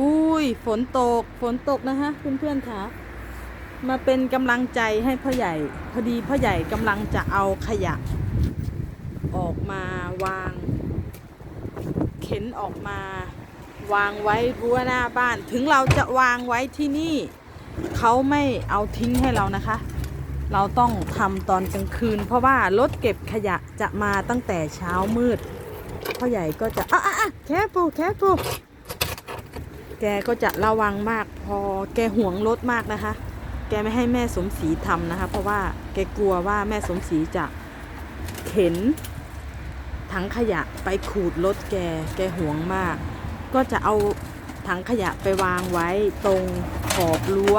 อุ้ยฝนตกฝนตกนะคะเพื่อนๆค่ะมาเป็นกำลังใจให้พ่อใหญ่ พอดีพ่อใหญ่กำลังจะเอาขยะ ออกมาวาง เข็นออกมา วางไว้รั้วหน้าบ้าน ถึงเราจะวางไว้ที่นี่ เขาไม่เอาทิ้งให้เรานะคะ เราต้องทำตอนกลางคืน เพราะว่ารถเก็บขยะจะมาตั้งแต่เช้ามืดพ่อใหญ่ก็จะอะอะอะแคปูแคปู แกก็จะระวังมากพอแกห่วงรถมากนะคะ แกไม่ให้แม่สมศรีทำนะคะ เพราะว่าแกกลัวว่าแม่สมศรีจะเข็นถังขยะไปขูดรถแก แกห่วงมาก ก็จะเอาถังขยะไปวางไว้ตรงขอบรั้ว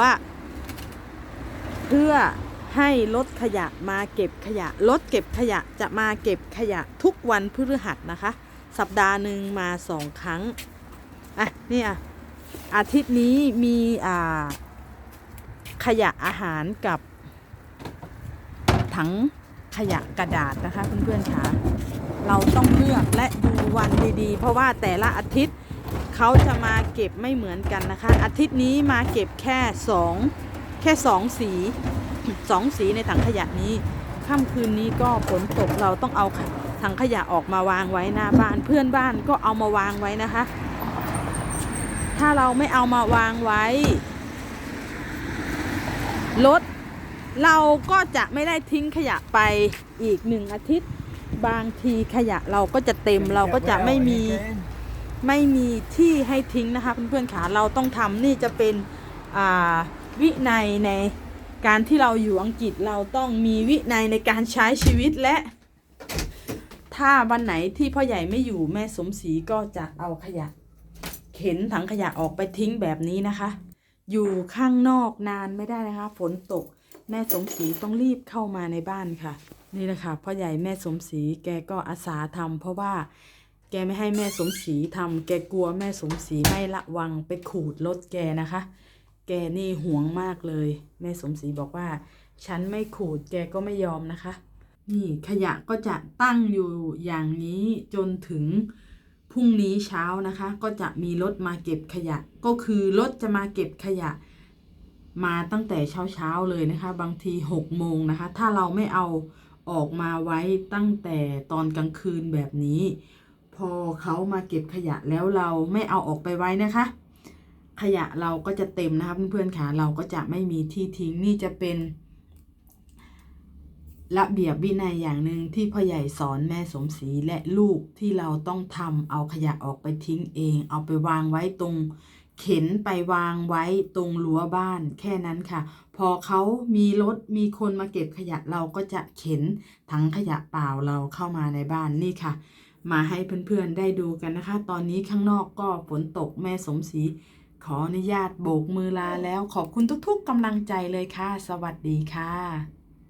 เพื่อให้รถขยะมาเก็บขยะ รถเก็บขยะจะมาเก็บขยะทุกวันพฤหัสนะคะ สัปดาห์หนึ่งมาสองครั้ง อะ นี่อะ อาทิตย์นี้มีขยะอาหารกับถังขยะกระดาษนะคะเพื่อนๆค่ะเราต้องเลือกและดูวันดีๆ เพราะว่าแต่ละอาทิตย์เขาจะมาเก็บไม่เหมือนกันนะคะ อาทิตย์นี้มาเก็บแค่สองแค่สองสีสองสีในถังขยะนี้ค่ำคืนนี้ก็ฝนตกเราต้องเอาถังขยะออกมาวางไว้หน้าบ้านเพื่อนบ้านก็เอามาวางไว้นะคะ ถ้าเราไม่เอามาวางไว้ รถ เราก็จะไม่ได้ทิ้งขยะไปอีกหนึ่งอาทิตย์ บางทีขยะเราก็จะเต็มเราก็จะไม่มีไม่มีที่ให้ทิ้งนะคะเพื่อนๆขาเราต้องทำนี่จะเป็นอ่าวินัยในการที่เราอยู่อังกฤษเราต้องมีวินัยในการใช้ชีวิตและ ถ้าวันไหนที่พ่อใหญ่ไม่อยู่แม่สมศรีก็จะเอาขยะ เข็นถังขยะออกไปทิ้งแบบนี้นะคะ อยู่ข้างนอกนานไม่ได้นะคะ ฝนตก แม่สมศรีต้องรีบเข้ามาในบ้านค่ะ นี่แหละค่ะพ่อใหญ่แม่สมศรีแกก็อาสาทำเพราะว่าแกไม่ให้แม่สมศรีทำแกกลัวแม่สมศรีไม่ระวังไปขูดรถแกนะคะ แกนี่ห่วงมากเลย แม่สมศรีบอกว่า ฉันไม่ขูดแกก็ไม่ยอมนะคะ นี่ขยะก็จะตั้งอยู่อย่างนี้จนถึง รุ่งนี้เช้านะคะ ก็จะมีรถมาเก็บขยะ ก็คือรถจะมาเก็บขยะ มาตั้งแต่เช้าเช้าๆเลยนะคะ บางทีหกโมงนะคะ ถ้าเราไม่เอาออกมาไว้ตั้งแต่ตอนกลางคืนแบบนี้ พอเขามาเก็บขยะแล้วเราไม่เอาออกไปไว้นะคะ ขยะเราก็จะเต็มนะคะเพื่อนๆค่ะเราก็จะไม่มีที่ทิ้งนี่จะเป็น ระเบียบวินัยอย่างหนึ่งที่พ่อใหญ่สอนแม่สมศรีและลูกที่เราต้องทำเอาขยะออกไปทิ้งเอง เอาไปวางไว้ตรง เข็นไปวางไว้ตรงรั้วบ้านแค่นั้นค่ะ พอเขามีรถมีคนมาเก็บขยะเราก็จะเข็นถังขยะเปล่าเราเข้ามาในบ้านนี่ค่ะ มาให้เพื่อนๆได้ดูกันนะคะ ตอนนี้ข้างนอกก็ฝนตกแม่สมศรีขออนุญาตโบกมือลาแล้วขอบคุณทุกๆกำลังใจเลยค่ะ สวัสดีค่ะ